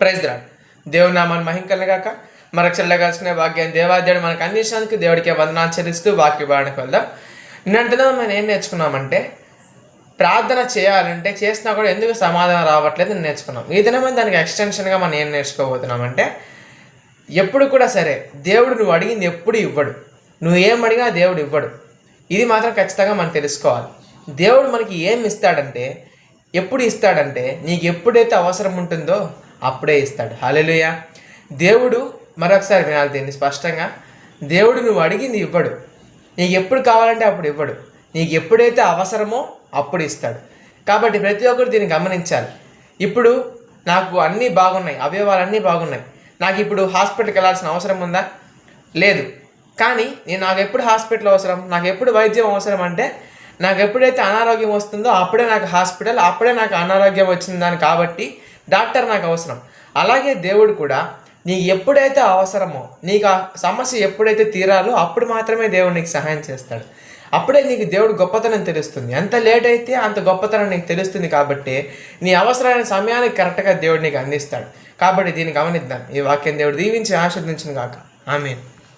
Praise lord దేవుడు నామాన్ని మహింకలగాక గాక. మరక్షల్లో కలిసిన భాగ్యం దేవాదేవుడు మనకు అందించడానికి దేవుడికి వందనాలు చెల్లిస్తూ వాక్య బాడానికి వెళ్దాం. నిన్నటిలో మనం ఏం నేర్చుకున్నామంటే ప్రార్థన చేయాలంటే చేసినా కూడా ఎందుకు సమాధానం రావట్లేదు అని నేర్చుకున్నాం. ఈ దినమైన దానికి ఎక్స్టెన్షన్గా మనం ఏం నేర్చుకోబోతున్నామంటే ఎప్పుడు కూడా సరే దేవుడు నువ్వు అడిగింది ఎప్పుడు ఇవ్వడు. నువ్వు ఏం అడిగినా దేవుడు ఇవ్వడు. ఇది మాత్రం ఖచ్చితంగా మనం తెలుసుకోవాలి. దేవుడు మనకి ఏం ఇస్తాడంటే ఎప్పుడు ఇస్తాడంటే నీకు ఎప్పుడైతే అవసరం ఉంటుందో అప్పుడే ఇస్తాడు. హాలెలుయ దేవుడు మరొకసారి వినాలి దీన్ని స్పష్టంగా. దేవుడు నువ్వు అడిగింది ఇవ్వడు. నీకు ఎప్పుడు కావాలంటే అప్పుడు ఇవ్వడు. నీకు ఎప్పుడైతే అవసరమో అప్పుడు ఇస్తాడు. కాబట్టి ప్రతి ఒక్కరు దీన్ని గమనించాలి. ఇప్పుడు నాకు అన్నీ బాగున్నాయి. అవయవాలన్నీ బాగున్నాయి. నాకు ఇప్పుడు హాస్పిటల్కి వెళ్ళాల్సిన అవసరం ఉందా? లేదు. కానీ నేను నాకు ఎప్పుడు హాస్పిటల్ అవసరం? నాకు ఎప్పుడు వైద్యం అవసరం అంటే నాకు ఎప్పుడైతే అనారోగ్యం వస్తుందో అప్పుడే నాకు హాస్పిటల్ అప్పుడే నాకు అనారోగ్యం వచ్చిందని కాబట్టి డాక్టర్ నాకు అవసరం. అలాగే దేవుడు కూడా నీకు ఎప్పుడైతే అవసరమో నీకు ఆ సమస్య ఎప్పుడైతే తీరాలో అప్పుడు మాత్రమే దేవుడు నీకు సహాయం చేస్తాడు. అప్పుడే నీకు దేవుడు గొప్పతనం తెలుస్తుంది. ఎంత లేట్ అయితే అంత గొప్పతనం నీకు తెలుస్తుంది కాబట్టి నీ అవసరమైన సమయానికి కరెక్ట్గా దేవుడు నీకు అందిస్తాడు. కాబట్టి దీన్ని గమనిద్దాం. ఈ వాక్యం దేవుడు దీవించి ఆశీర్దించిన కాక ఆమె